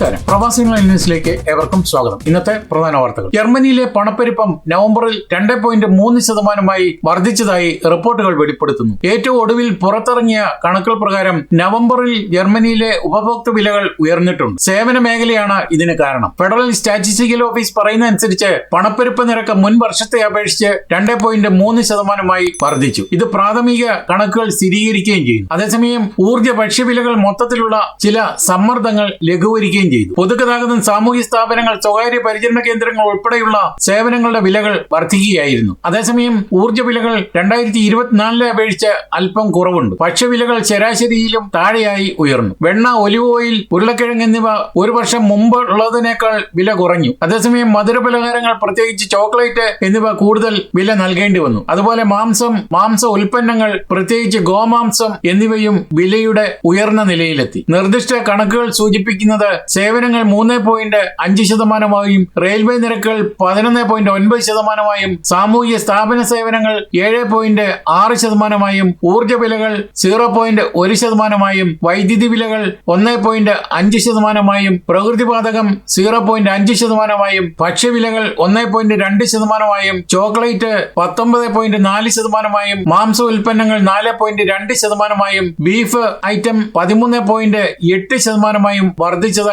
നമസ്കാരം. പ്രവാസികൾ ന്യൂസിലേക്ക് ഏവർക്കും സ്വാഗതം. ഇന്നത്തെ പ്രധാന വാർത്തകൾ. ജർമ്മനിയിലെ പണപ്പെരുപ്പം നവംബറിൽ രണ്ട് പോയിന്റ് മൂന്ന് ശതമാനമായി വർദ്ധിച്ചതായി റിപ്പോർട്ടുകൾ വെളിപ്പെടുത്തുന്നു. ഏറ്റവും ഒടുവിൽ പുറത്തിറങ്ങിയ കണക്കുകൾ പ്രകാരം നവംബറിൽ ജർമ്മനിയിലെ ഉപഭോക്തൃ വിലകൾ ഉയർന്നിട്ടുണ്ട്. സേവന മേഖലയാണ് ഇതിന് കാരണം. ഫെഡറൽ സ്റ്റാറ്റിസ്റ്റിക്കൽ ഓഫീസ് പറയുന്ന അനുസരിച്ച് പണപ്പെരുപ്പ നിരക്ക് മുൻ വർഷത്തെ അപേക്ഷിച്ച് രണ്ട് പോയിന്റ് മൂന്ന് ശതമാനമായി വർദ്ധിച്ചു. ഇത് പ്രാഥമിക കണക്കുകൾ സ്ഥിരീകരിക്കുകയും ചെയ്യുന്നു. അതേസമയം ഊർജ ഭക്ഷ്യവിലകൾ മൊത്തത്തിലുള്ള ചില സമ്മർദ്ദങ്ങൾ ലഘൂകരിക്കുകയും ചെയ്തു. പൊതുഗതാഗതം സാമൂഹ്യ സ്ഥാപനങ്ങൾ സ്വകാര്യ പരിചരണ കേന്ദ്രങ്ങൾ ഉൾപ്പെടെയുള്ള സേവനങ്ങളുടെ വിലകൾ വർദ്ധിക്കുകയായിരുന്നു. അതേസമയം ഊർജ വിലകൾ രണ്ടായിരത്തി ഇരുപത്തിനാലിലെ അപേക്ഷിച്ച് അല്പം കുറവുണ്ട്. ഭക്ഷ്യവിലകൾ ശരാശരിയിലും താഴെയായി ഉയർന്നു. വെണ്ണ ഒലിവ് ഓയിൽ ഉരുളക്കിഴങ്ങ് എന്നിവ ഒരു വർഷം മുമ്പ് ഉള്ളതിനേക്കാൾ വില കുറഞ്ഞു. അതേസമയം മധുരപലഹാരങ്ങൾ പ്രത്യേകിച്ച് ചോക്ലേറ്റ് എന്നിവ കൂടുതൽ വില നൽകേണ്ടി വന്നു. അതുപോലെ മാംസം മാംസ ഉൽപ്പന്നങ്ങൾ പ്രത്യേകിച്ച് ഗോമാംസം എന്നിവയും വിലയുടെ ഉയർന്ന നിലയിലെത്തി. നിർദ്ദിഷ്ട കണക്കുകൾ സൂചിപ്പിക്കുന്നത് സേവനങ്ങൾ മൂന്ന് പോയിന്റ് അഞ്ച് ശതമാനമായും റെയിൽവേ നിരക്കുകൾ പതിനൊന്ന് പോയിന്റ് ഒൻപത് ശതമാനമായും സാമൂഹിക സ്ഥാപന സേവനങ്ങൾ ഏഴ് പോയിന്റ് ആറ് ശതമാനമായും ഊർജ വിലകൾ സീറോ പോയിന്റ് ഒരു ശതമാനമായും വൈദ്യുതി വിലകൾ ഒന്ന് പോയിന്റ് അഞ്ച് ശതമാനമായും പ്രകൃതിവാതകം സീറോ പോയിന്റ് അഞ്ച് ശതമാനമായും ഭക്ഷ്യവിലകൾ ഒന്ന് പോയിന്റ് രണ്ട് ശതമാനമായും ചോക്ലേറ്റ് പത്തൊമ്പത് പോയിന്റ് നാല് ശതമാനമായും മാംസ ഉൽപ്പന്നങ്ങൾ നാല് പോയിന്റ് രണ്ട് ശതമാനമായും ബീഫ് ഐറ്റം പതിമൂന്ന് പോയിന്റ് എട്ട് ശതമാനമായും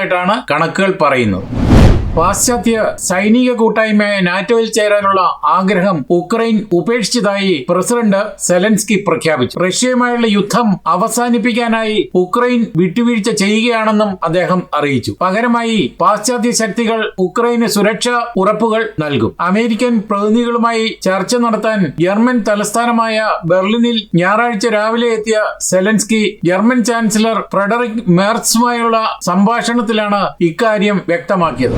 വർദ്ധിച്ചതായിട്ടാണ് കണക്കുകൾ പറയുന്നത്. പാശ്ചാത്യ സൈനിക കൂട്ടായ്മയായ നാറ്റോയിൽ ചേരാനുള്ള ആഗ്രഹം ഉക്രൈൻ ഉപേക്ഷിച്ചതായി പ്രസിഡന്റ് സെലൻസ്കി പ്രഖ്യാപിച്ചു. റഷ്യയുമായുള്ള യുദ്ധം അവസാനിപ്പിക്കാനായി ഉക്രൈൻ വിട്ടുവീഴ്ച ചെയ്യുകയാണെന്നും അദ്ദേഹം അറിയിച്ചു. പകരമായി പാശ്ചാത്യ ശക്തികൾ ഉക്രൈന് സുരക്ഷാ ഉറപ്പുകൾ നൽകും. അമേരിക്കൻ പ്രതിനിധികളുമായി ചർച്ച നടത്താൻ ജർമ്മൻ തലസ്ഥാനമായ ബെർലിനിൽ ഞായറാഴ്ച രാവിലെ എത്തിയ സെലൻസ്കി ജർമ്മൻ ചാൻസലർ ഫ്രെഡറിക് മേർസുമായുള്ള സംഭാഷണത്തിലാണ് ഇക്കാര്യം വ്യക്തമാക്കിയത്.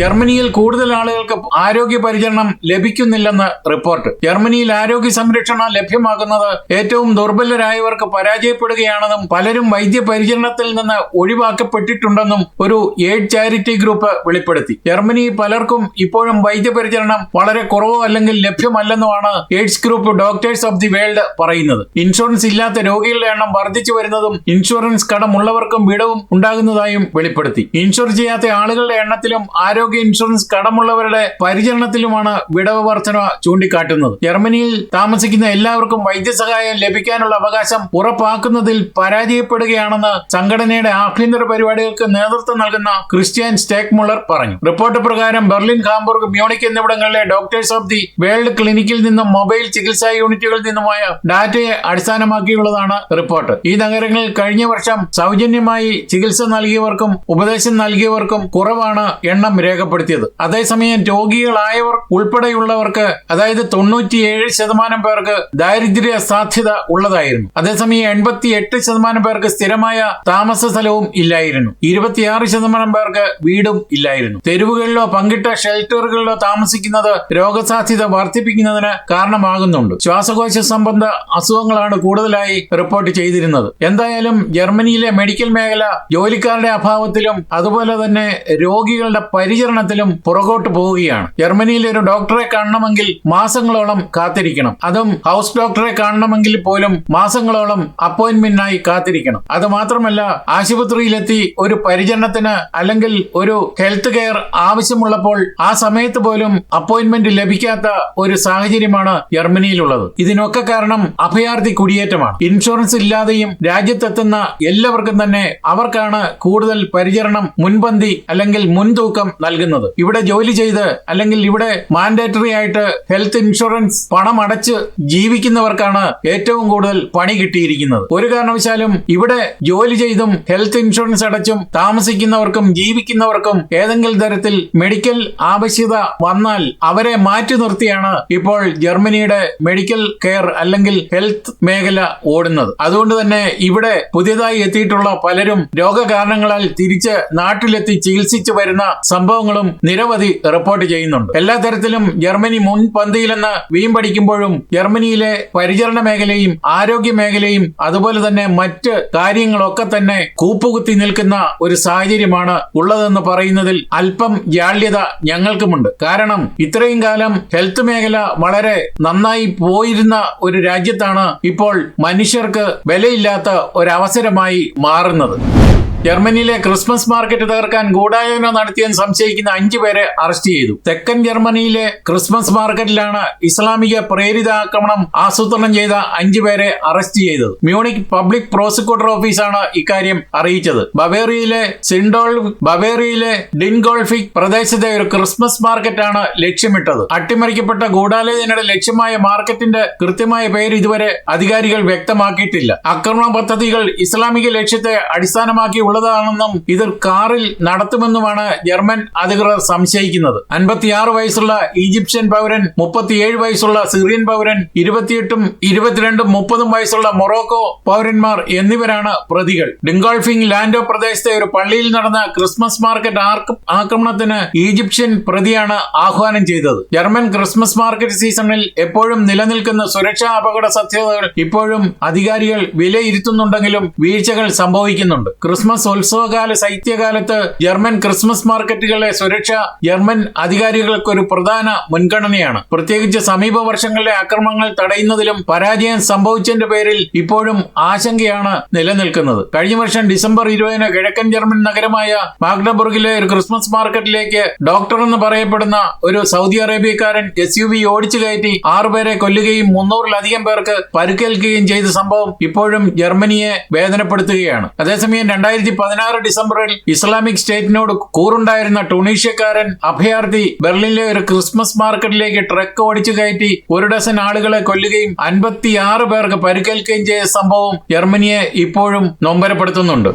ജർമ്മനിയിൽ കൂടുതൽ ആളുകൾക്ക് ആരോഗ്യ പരിചരണം ലഭിക്കുന്നില്ലെന്ന് റിപ്പോർട്ട്. ജർമ്മനിയിൽ ആരോഗ്യ സംരക്ഷണം ലഭ്യമാകുന്നത് ഏറ്റവും ദുർബലരായവർക്ക് പരാജയപ്പെടുകയാണെന്നും പലരും വൈദ്യ പരിചരണത്തിൽ നിന്ന് ഒഴിവാക്കപ്പെട്ടിട്ടുണ്ടെന്നും ഒരു എയ്ഡ് ചാരിറ്റി ഗ്രൂപ്പ് വെളിപ്പെടുത്തി. ജർമ്മനി പലർക്കും ഇപ്പോഴും വൈദ്യപരിചരണം വളരെ കുറവോ അല്ലെങ്കിൽ ലഭ്യമല്ലെന്നുമാണ് aids group doctors of the world പറയുന്നത്. ഇൻഷുറൻസ് ഇല്ലാത്ത രോഗികളുടെ എണ്ണം വർദ്ധിച്ചു വരുന്നതും ഇൻഷുറൻസ് കടമുള്ളവർക്കും വിടവും ഉണ്ടാകുന്നതായും വെളിപ്പെടുത്തി. ഇൻഷുർ ചെയ്യാത്ത ആളുകളുടെ എണ്ണത്തിലും ആരോഗ്യ ഇൻഷുറൻസ് കടമുള്ളവരുടെ പരിചരണത്തിലുമാണ് വിടവ് വർധന ചൂണ്ടിക്കാട്ടുന്നത്. ജർമ്മനിയിൽ താമസിക്കുന്ന എല്ലാവർക്കും വൈദ്യസഹായം ലഭിക്കാനുള്ള അവകാശം ഉറപ്പാക്കുന്നതിൽ പരാജയപ്പെടുകയാണെന്ന് സംഘടനയുടെ ആഭ്യന്തര പരിപാടികൾക്ക് നേതൃത്വം നൽകുന്ന ക്രിസ്ത്യൻ സ്റ്റേക്ക് മുള്ളർ പറഞ്ഞു. റിപ്പോർട്ട് പ്രകാരം ബെർലിൻ ഹാംബുർഗ് മ്യൂണിക് എന്നിവിടങ്ങളിലെ ഡോക്ടേഴ്സ് ഓഫ് ദി വേൾഡ് ക്ലിനിക്കിൽ നിന്നും മൊബൈൽ ചികിത്സാ യൂണിറ്റുകളിൽ നിന്നുമായ ഡാറ്റയെ അടിസ്ഥാനമാക്കിയുള്ളതാണ് റിപ്പോർട്ട്. ഈ നഗരങ്ങളിൽ കഴിഞ്ഞ വർഷം സൗജന്യമായി ചികിത്സ നൽകിയവർക്കും ഉപദേശം നൽകിയവർക്കും കുറവാണ് എണ്ണം രേഖപ്പെടുത്തിയത്. അതേസമയം രോഗികളായവർ ഉൾപ്പെടെയുള്ളവർക്ക് അതായത് തൊണ്ണൂറ്റിയേഴ് ശതമാനം പേർക്ക് ദാരിദ്ര്യ സാധ്യത ഉള്ളതായിരുന്നു. അതേസമയം എൺപത്തി എട്ട് ശതമാനം പേർക്ക് സ്ഥിരമായ താമസ സ്ഥലവും ഇല്ലായിരുന്നു. ഇരുപത്തിയാറ് ശതമാനം പേർക്ക് വീടും ഇല്ലായിരുന്നു. തെരുവുകളിലോ പങ്കിട്ട ഷെൽട്ടറുകളിലോ താമസിക്കുന്നത് രോഗസാധ്യത വർദ്ധിപ്പിക്കുന്നതിന് കാരണമാകുന്നുണ്ട്. ശ്വാസകോശ സംബന്ധ അസുഖങ്ങളാണ് കൂടുതലായി റിപ്പോർട്ട് ചെയ്തിരുന്നത്. എന്തായാലും ജർമ്മനിയിലെ മെഡിക്കൽ മേഖല ജോലിക്കാരുടെ അഭാവത്തിലും അതുപോലെ തന്നെ രോഗികളുടെ പരിചരണത്തിലും പുറകോട്ട് പോവുകയാണ്. ജർമ്മനിയിൽ ഒരു ഡോക്ടറെ കാണണമെങ്കിൽ മാസങ്ങളോളം കാത്തിരിക്കണം. അതും ഹൗസ് ഡോക്ടറെ കാണണമെങ്കിൽ പോലും മാസങ്ങളോളം അപ്പോയിന്റ്മെന്റിനായി കാത്തിരിക്കണം. അത് മാത്രമല്ല ആശുപത്രിയിലെത്തി ഒരു പരിചരണത്തിന് അല്ലെങ്കിൽ ഒരു ഹെൽത്ത് കെയർ ആവശ്യമുള്ളപ്പോൾ ആ സമയത്ത് പോലും അപ്പോയിന്റ്മെന്റ് ലഭിക്കാത്ത ഒരു സാഹചര്യമാണ് ജർമ്മനിയിലുള്ളത്. ഇതിനൊക്കെ കാരണം അഭയാർത്ഥി കുടിയേറ്റമാണ്. ഇൻഷുറൻസ് ഇല്ലാതെയും രാജ്യത്തെത്തുന്ന എല്ലാവർക്കും തന്നെ അവർക്കാണ് കൂടുതൽ പരിചരണം മുൻപന്തി അല്ലെങ്കിൽ മുൻതൂക്കം ഇവിടെ ജോലി ചെയ്ത് അല്ലെങ്കിൽ ഇവിടെ മാൻഡേറ്ററി ആയിട്ട് ഹെൽത്ത് ഇൻഷുറൻസ് പണം അടച്ച് ജീവിക്കുന്നവർക്കാണ് ഏറ്റവും കൂടുതൽ പണി കിട്ടിയിരിക്കുന്നത്. ഒരു കാരണവശാലും ഇവിടെ ജോലി ചെയ്തും ഹെൽത്ത് ഇൻഷുറൻസ് അടച്ചും താമസിക്കുന്നവർക്കും ജീവിക്കുന്നവർക്കും ഏതെങ്കിലും തരത്തിൽ മെഡിക്കൽ ആവശ്യത വന്നാൽ അവരെ മാറ്റി നിർത്തിയാണ് ഇപ്പോൾ ജർമ്മനിയുടെ മെഡിക്കൽ കെയർ അല്ലെങ്കിൽ ഹെൽത്ത് മേഖല ഓടുന്നത്. അതുകൊണ്ട് തന്നെ ഇവിടെ പുതിയതായി എത്തിയിട്ടുള്ള പലരും രോഗകാരണങ്ങളാൽ തിരിച്ച് നാട്ടിലെത്തി ചികിത്സിച്ചു വരുന്ന സംഭവങ്ങളും നിരവധി റിപ്പോർട്ട് ചെയ്യുന്നുണ്ട്. എല്ലാ തരത്തിലും ജർമ്മനി മുൻപന്തിയിലെന്ന് വീമ്പടിക്കുമ്പോഴും ജർമ്മനിയിലെ പരിചരണ മേഖലയും ആരോഗ്യ മേഖലയും അതുപോലെ തന്നെ മറ്റ് കാര്യങ്ങളൊക്കെ തന്നെ കൂപ്പുകുത്തി നിൽക്കുന്ന ഒരു സാഹചര്യമാണ് ഉള്ളതെന്ന് പറയുന്നതിൽ അല്പം ജാള്യത ഞങ്ങൾക്കുമുണ്ട്. കാരണം ഇത്രയും കാലം ഹെൽത്ത് മേഖല വളരെ നന്നായി പോയിരുന്ന ഒരു രാജ്യത്താണ് ഇപ്പോൾ മനുഷ്യർക്ക് വിലയില്ലാത്ത ഒരവസരമായി മാറുന്നത്. ജർമ്മനിയിലെ ക്രിസ്മസ് മാർക്കറ്റ് തകർക്കാൻ ഗൂഢാലോചന നടത്തിയെന്ന് സംശയിക്കുന്ന അഞ്ചു പേരെ അറസ്റ്റ് ചെയ്തു. തെക്കൻ ജർമ്മനിയിലെ ക്രിസ്മസ് മാർക്കറ്റിലാണ് ഇസ്ലാമിക പ്രേരിത ആക്രമണം ആസൂത്രണം ചെയ്ത അഞ്ചു പേരെ അറസ്റ്റ് ചെയ്തത്. മ്യൂണിക് പബ്ലിക് പ്രോസിക്യൂട്ടർ ഓഫീസാണ് ഇക്കാര്യം അറിയിച്ചത്. ബവേറിയയിലെ സിൻഡോൾ ബവേറിയയിലെ ഡിൻഗോൾഫിക് പ്രദേശത്തെ ഒരു ക്രിസ്മസ് മാർക്കറ്റാണ് ലക്ഷ്യമിട്ടത്. അട്ടിമറിക്കപ്പെട്ട ഗൂഢാലോചനയുടെ ലക്ഷ്യമായ മാർക്കറ്റിന്റെ കൃത്യമായ പേര് ഇതുവരെ അധികാരികൾ വ്യക്തമാക്കിയിട്ടില്ല. ആക്രമണ പദ്ധതികൾ ഇസ്ലാമിക ലക്ഷ്യത്തെ അടിസ്ഥാനമാക്കി ഉള്ളതാണെന്നും ഇത് കാറിൽ നടത്തുമെന്നുമാണ് ജർമ്മൻ അധികൃതർ സംശയിക്കുന്നത്. അൻപത്തിയാറ് വയസ്സുള്ള ഈജിപ്ഷ്യൻ പൗരൻ മുപ്പത്തിയേഴ് വയസ്സുള്ള സിറിയൻ പൗരൻ ഇരുപത്തിയെട്ടും ഇരുപത്തിരണ്ടും മുപ്പതും വയസ്സുള്ള മൊറോക്കോ പൗരന്മാർ എന്നിവരാണ് പ്രതികൾ. ഡിങ്കോൾഫിംഗ് ലാൻഡോ പ്രദേശത്തെ ഒരു പള്ളിയിൽ നടന്ന ക്രിസ്മസ് മാർക്കറ്റ് ആക്രമണത്തിന് ഈജിപ്ഷ്യൻ പ്രതിയാണ് ആഹ്വാനം ചെയ്തത്. ജർമ്മൻ ക്രിസ്മസ് മാർക്കറ്റ് സീസണിൽ എപ്പോഴും നിലനിൽക്കുന്ന സുരക്ഷാ അപകട സാധ്യതകൾ ഇപ്പോഴും അധികാരികൾ വിലയിരുത്തുന്നുണ്ടെങ്കിലും വീഴ്ചകൾ സംഭവിക്കുന്നുണ്ട്. ക്രിസ്മസ് ഉത്സവകാല ശൈത്യകാലത്ത് ജർമ്മൻ ക്രിസ്മസ് മാർക്കറ്റുകളിലെ സുരക്ഷ ജർമ്മൻ അധികാരികൾക്ക് ഒരു പ്രധാന മുൻഗണനയാണ്. പ്രത്യേകിച്ച് സമീപ വർഷങ്ങളിലെ ആക്രമണങ്ങൾ തടയുന്നതിലും പരാജയം സംഭവിച്ചതിന്റെ പേരിൽ ഇപ്പോഴും ആശങ്കയാണ് നിലനിൽക്കുന്നത്. കഴിഞ്ഞ വർഷം ഡിസംബർ ഇരുപതിന് കിഴക്കൻ ജർമ്മൻ നഗരമായ മാഗ്ഡബുർഗിലെ ഒരു ക്രിസ്മസ് മാർക്കറ്റിലേക്ക് ഡോക്ടർ എന്ന് പറയപ്പെടുന്ന ഒരു സൗദി അറേബ്യക്കാരൻ എസ് യു വി ഓടിച്ചു കയറ്റി ആറുപേരെ കൊല്ലുകയും മുന്നൂറിലധികം പേർക്ക് പരുക്കേൽക്കുകയും ചെയ്ത സംഭവം ഇപ്പോഴും ജർമ്മനിയെ വേദനപ്പെടുത്തുകയാണ്. അതേസമയം രണ്ടായിരത്തി പതിനാറ് ഡിസംബറിൽ ഇസ്ലാമിക് സ്റ്റേറ്റിനോട് കൂറുണ്ടായിരുന്ന ടുണീഷ്യക്കാരൻ അഭയാർത്ഥി ബെർലിനിലെ ഒരു ക്രിസ്മസ് മാർക്കറ്റിലേക്ക് ട്രക്ക് ഓടിച്ചു കയറ്റി ഒരു ഡസൻ ആളുകളെ കൊല്ലുകയും അൻപത്തിയാറ് പേർക്ക് പരിക്കേൽക്കുകയും ചെയ്ത സംഭവം ജർമ്മനിയെ ഇപ്പോഴും നൊമ്പരപ്പെടുത്തുന്നുണ്ട്.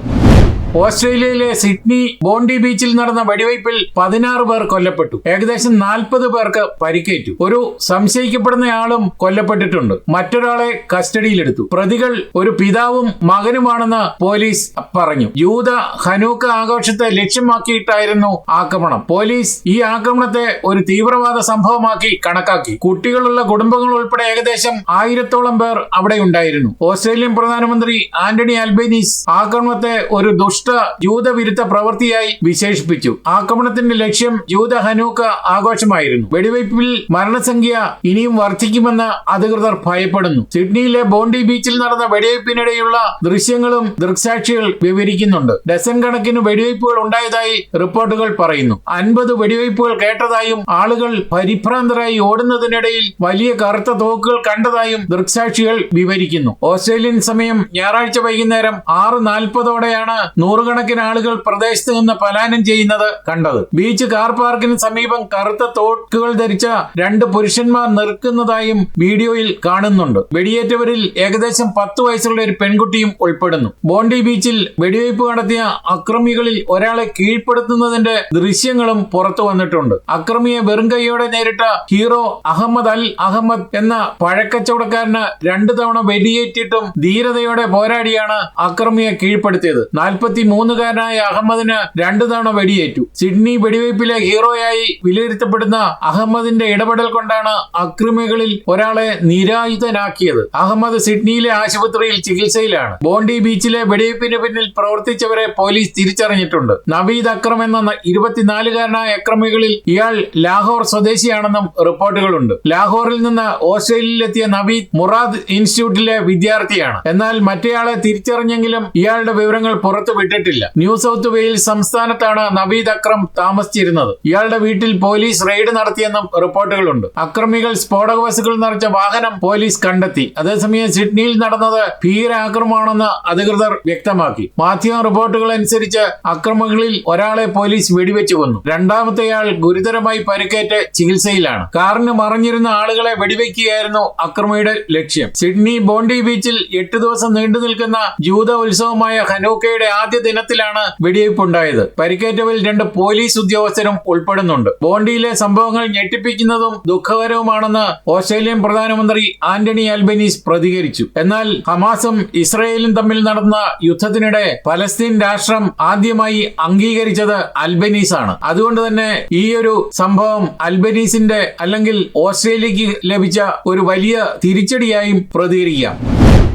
ഓസ്ട്രേലിയയിലെ സിഡ്നി ബോണ്ടി ബീച്ചിൽ നടന്ന വെടിവയ്പിൽ പതിനാറ് പേർ കൊല്ലപ്പെട്ടു. ഏകദേശം നാൽപ്പത് പേർക്ക് പരിക്കേറ്റു. ഒരു സംശയിക്കപ്പെടുന്നയാളും കൊല്ലപ്പെട്ടിട്ടുണ്ട്. മറ്റൊരാളെ കസ്റ്റഡിയിലെടുത്തു. പ്രതികൾ ഒരു പിതാവും മകനുമാണെന്ന് പോലീസ് പറഞ്ഞു. യൂത ഹനൂക്ക ആഘോഷത്തെ ലക്ഷ്യമാക്കിയിട്ടായിരുന്നു ആക്രമണം. പോലീസ് ഈ ആക്രമണത്തെ ഒരു തീവ്രവാദ സംഭവമാക്കി കണക്കാക്കി. കുട്ടികളുള്ള കുടുംബങ്ങൾ ഉൾപ്പെടെ ഏകദേശം ആയിരത്തോളം പേർ അവിടെ ഉണ്ടായിരുന്നു ഓസ്ട്രേലിയൻ പ്രധാനമന്ത്രി ആന്റണി അൽബനീസ് ആക്രമണത്തെ ഒരു ദുഷ്ട ജൂതവിരുദ്ധ പ്രവൃത്തിയായി വിശേഷിപ്പിച്ചു. ആക്രമണത്തിന്റെ ലക്ഷ്യം ജൂത ഹനൂക്ക ആഘോഷമായിരുന്നു. വെടിവയ്പിൽ മരണസംഖ്യ ഇനിയും വർദ്ധിക്കുമെന്ന് അധികൃതർ ഭയപ്പെടുന്നു. സിഡ്നിയിലെ ബോണ്ടി ബീച്ചിൽ നടന്ന വെടിവയ്പ്പിനിടെയുള്ള ദൃശ്യങ്ങളും ദൃക്സാക്ഷികൾ വിവരിക്കുന്നുണ്ട്. ഡസൻ കണക്കിന് വെടിവയ്പ്പുകൾ ഉണ്ടായതായി റിപ്പോർട്ടുകൾ പറയുന്നു. അൻപത് വെടിവയ്പ്പുകൾ കേട്ടതായും ആളുകൾ പരിഭ്രാന്തരായി ഓടുന്നതിനിടയിൽ വലിയ കറുത്ത തോക്കുകൾ കണ്ടതായും ദൃക്സാക്ഷികൾ വിവരിക്കുന്നു. ഓസ്ട്രേലിയൻ സമയം ഞായറാഴ്ച വൈകുന്നേരം ആറ് നാൽപ്പതോടെയാണ് നൂറുകണക്കിന് ആളുകൾ പ്രദേശത്ത് നിന്ന് പലായനം ചെയ്യുന്നത് കണ്ടത്. ബീച്ച് കാർ പാർക്കിന് സമീപം കറുത്ത തോക്കുകൾ ധരിച്ച രണ്ട് പുരുഷന്മാർ നിൽക്കുന്നതായും വീഡിയോയിൽ കാണുന്നുണ്ട്. വെടിയേറ്റവരിൽ ഏകദേശം പത്ത് വയസ്സുള്ള ഒരു പെൺകുട്ടിയും ഉൾപ്പെടുന്നു. ബോണ്ടി ബീച്ചിൽ വെടിവയ്പ് നടത്തിയ അക്രമികളിൽ ഒരാളെ കീഴ്പ്പെടുത്തുന്നതിന്റെ ദൃശ്യങ്ങളും പുറത്തു വന്നിട്ടുണ്ട്. അക്രമിയെ വെറും കൈയോടെ നേരിട്ട ഹീറോ അഹമ്മദ് അൽ അഹമ്മദ് എന്ന പഴക്കച്ചവടക്കാരന് രണ്ടു തവണ വെടിയേറ്റിട്ടും ധീരതയോടെ പോരാടിയാണ് അക്രമിയെ കീഴ്പ്പെടുത്തിയത്. നാൽപ്പത്തി മൂന്നുകാരനായ അഹമ്മദിന് രണ്ടു തവണ വെടിയേറ്റു. സിഡ്നി വെടിവയ്പിലെ ഹീറോയായി വിലയിരുത്തപ്പെടുന്ന അഹമ്മദിന്റെ ഇടപെടൽ കൊണ്ടാണ് അക്രമികളിൽ ഒരാളെ നിരായുധനാക്കിയത്. അഹമ്മദ് സിഡ്നിയിലെ ആശുപത്രിയിൽ ചികിത്സയിലാണ്. ബോണ്ടി ബീച്ചിലെ വെടിവയ്പ്പിന് പിന്നിൽ പ്രവർത്തിച്ചവരെ പോലീസ് തിരിച്ചറിഞ്ഞിട്ടുണ്ട്. നവീദ് അക്രം എന്ന ഇരുപത്തിനാലുകാരനായ അക്രമികളിൽ ഇയാൾ ലാഹോർ സ്വദേശിയാണെന്നും റിപ്പോർട്ടുകളുണ്ട്. ലാഹോറിൽ നിന്ന് ഓസ്ട്രേലിയയിലെത്തിയ നവീദ് മുറാദ് ഇൻസ്റ്റിറ്റ്യൂട്ടിലെ വിദ്യാർത്ഥിയാണ്. എന്നാൽ മറ്റേയാളെ തിരിച്ചറിഞ്ഞെങ്കിലും ഇയാളുടെ വിവരങ്ങൾ പുറത്തു വിട്ടിട്ടില്ല ന്യൂ സൗത്ത് വെയിൽസ് സംസ്ഥാനത്താണ് നവീദ് അക്രം താമസിച്ചിരുന്നത്. ഇയാളുടെ വീട്ടിൽ പോലീസ് റെയ്ഡ് നടത്തിയെന്നും റിപ്പോർട്ടുകളുണ്ട്. അക്രമികൾ സ്ഫോടക വസ്തുക്കൾ നിറച്ച വാഹനം പോലീസ് കണ്ടെത്തി. അതേസമയം സിഡ്നിയിൽ നടന്നത് ഭീകരാക്രമമാണെന്ന് അധികൃതർ വ്യക്തമാക്കി. മാധ്യമ റിപ്പോർട്ടുകൾ അനുസരിച്ച് അക്രമങ്ങളിൽ ഒരാളെ പോലീസ് വെടിവെച്ചു കൊന്നു. രണ്ടാമത്തെയാൾ ഗുരുതരമായി പരിക്കേറ്റ് ചികിത്സയിലാണ്. കാറിന് മറിഞ്ഞിരുന്ന ആളുകളെ വെടിവെക്കുകയായിരുന്നു അക്രമിയുടെ ലക്ഷ്യം. സിഡ്നി ബോണ്ടി ബീച്ചിൽ എട്ട് ദിവസം നീണ്ടു നിൽക്കുന്ന ജൂത ഉത്സവമായ ഹനൂക്കയുടെ ആദ്യ ദിനത്തിലാണ് വെടിവയ്പുണ്ടായത് പരിക്കേറ്റവരിൽ രണ്ട് പോലീസ് ഉദ്യോഗസ്ഥരും ഉൾപ്പെടുന്നുണ്ട്. ബോണ്ടിയിലെ സംഭവങ്ങൾ ഞെട്ടിപ്പിക്കുന്നതും ദുഃഖകരവുമാണെന്ന് ഓസ്ട്രേലിയൻ പ്രധാനമന്ത്രി ആന്റണി അൽബനീസ് പ്രതികരിച്ചു. എന്നാൽ ഹമാസും ഇസ്രയേലും തമ്മിൽ നടന്ന യുദ്ധത്തിനിടെ പലസ്തീൻ രാഷ്ട്രം ആദ്യമായി അംഗീകരിച്ചത് അൽബനീസ് ആണ് അതുകൊണ്ട് തന്നെ ഈ ഒരു സംഭവം അൽബനീസിന്റെ അല്ലെങ്കിൽ ഓസ്ട്രേലിയക്ക് ലഭിച്ച ഒരു വലിയ തിരിച്ചടിയായും പ്രതികരിക്കാം.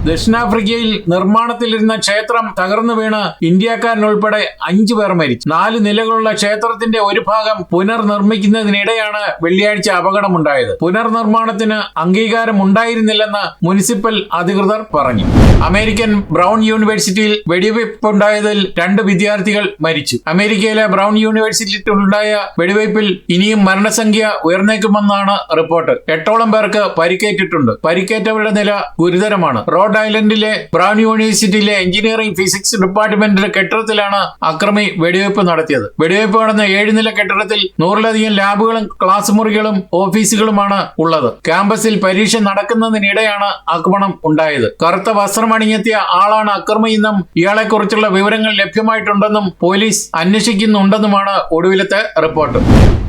ദക്ഷിണാഫ്രിക്കയിൽ നിർമ്മാണത്തിലിരുന്ന ക്ഷേത്രം തകർന്നു വീണ് ഇന്ത്യക്കാരനുൾപ്പെടെ അഞ്ചു പേർ മരിച്ചു. നാല് നിലകളുള്ള ക്ഷേത്രത്തിന്റെ ഒരു ഭാഗം പുനർനിർമ്മിക്കുന്നതിനിടെയാണ് വെള്ളിയാഴ്ച അപകടമുണ്ടായത്. പുനർനിർമ്മാണത്തിന് അംഗീകാരം ഉണ്ടായിരുന്നില്ലെന്ന് മുനിസിപ്പൽ അധികൃതർ പറഞ്ഞു. അമേരിക്കൻ ബ്രൗൺ യൂണിവേഴ്സിറ്റിയിൽ വെടിവയ്പുണ്ടായതിൽ രണ്ട് വിദ്യാർത്ഥികൾ മരിച്ചു. അമേരിക്കയിലെ ബ്രൗൺ യൂണിവേഴ്സിറ്റിയിൽ ഉണ്ടായ വെടിവയ്പിൽ ഇനിയും മരണസംഖ്യ ഉയർന്നേക്കുമെന്നാണ് റിപ്പോർട്ട്. എട്ടോളം പേർക്ക് പരിക്കേറ്റിട്ടുണ്ട്. പരിക്കേറ്റവരുടെ നില ഗുരുതരമാണ്. റോഡ് ഐലൻഡിലെ ബ്രൗൺ യൂണിവേഴ്സിറ്റിയിലെ എഞ്ചിനീയറിംഗ് ഫിസിക്സ് ഡിപ്പാർട്ട്മെന്റിന്റെ കെട്ടിടത്തിലാണ് അക്രമി വെടിവയ്പ് നടത്തിയത്. വെടിവയ്പ് നടന്ന ഏഴ് നില കെട്ടിടത്തിൽ നൂറിലധികം ലാബുകളും ക്ലാസ് മുറികളും ഓഫീസുകളുമാണ് ഉള്ളത്. ക്യാമ്പസിൽ പരീക്ഷ നടക്കുന്നതിനിടെയാണ് ആക്രമണം ഉണ്ടായത്. കറുത്ത വസ്ത്രമണിഞ്ഞെത്തിയ ആളാണ് അക്രമിയെന്നും ഇയാളെക്കുറിച്ചുള്ള വിവരങ്ങൾ ലഭ്യമായിട്ടുണ്ടെന്നും പോലീസ് അന്വേഷിക്കുന്നുണ്ടെന്നുമാണ് ഒടുവിലത്തെ റിപ്പോർട്ട്.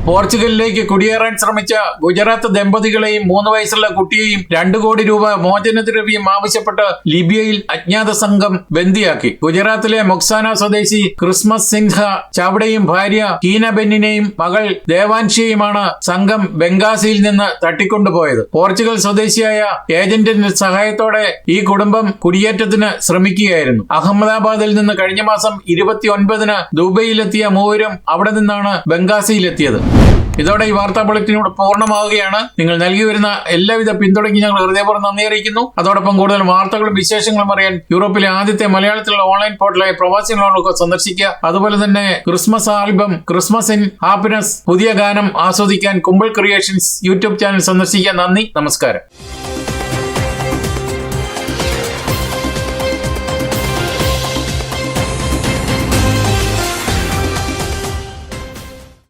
പോർച്ചുഗലിലേക്ക് കുടിയേറാൻ ശ്രമിച്ച ഗുജറാത്ത് ദമ്പതികളെയും മൂന്ന് വയസ്സുള്ള കുട്ടിയെയും രണ്ടു കോടി രൂപ മോചനദ്രവ്യം ആവശ്യപ്പെട്ട് ലിബിയയിൽ അജ്ഞാത സംഘം ബന്ദിയാക്കി. ഗുജറാത്തിലെ മൊക്സാന സ്വദേശി ക്രിസ്മസ് സിൻഹ ചാവടയും ഭാര്യ കീന ബെന്നിനെയും മകൾ ദേവാൻഷിയെയുമാണ് സംഘം ബംഗാസിയിൽ നിന്ന് തട്ടിക്കൊണ്ടുപോയത്. പോർച്ചുഗൽ സ്വദേശിയായ ഏജന്റിന്റെ സഹായത്തോടെ ഈ കുടുംബം കുടിയേറ്റത്തിന് ശ്രമിക്കുകയായിരുന്നു. അഹമ്മദാബാദിൽ നിന്ന് കഴിഞ്ഞ മാസം ഇരുപത്തിയൊൻപതിന് ദുബൈയിലെത്തിയ മൂവരും അവിടെ നിന്നാണ് ബംഗാസിയിലെത്തിയത്. ഇതോടെ ഈ വാർത്താ ബുള്ളറ്റിനോട് പൂർണമാവുകയാണ്. നിങ്ങൾ നൽകി വരുന്ന എല്ലാവിധ പിന്തുണയ്ക്കും ഞങ്ങൾ ഹൃദയപൂർവം നന്ദി അറിയിക്കുന്നു. അതോടൊപ്പം കൂടുതൽ വാർത്തകളും വിശേഷങ്ങളും അറിയാൻ യൂറോപ്പിലെ ആദ്യത്തെ മലയാളത്തിലുള്ള ഓൺലൈൻ പോർട്ടലായ പ്രവാസി ലോണൊക്കെ സന്ദർശിക്കുക. അതുപോലെ തന്നെ Christmas album Christmas in happiness പുതിയ ഗാനം ആസ്വദിക്കാൻ കുമ്പിൾ ക്രിയേഷൻസ് യൂട്യൂബ് ചാനൽ സന്ദർശിക്കുക. നന്ദി നമസ്കാരം.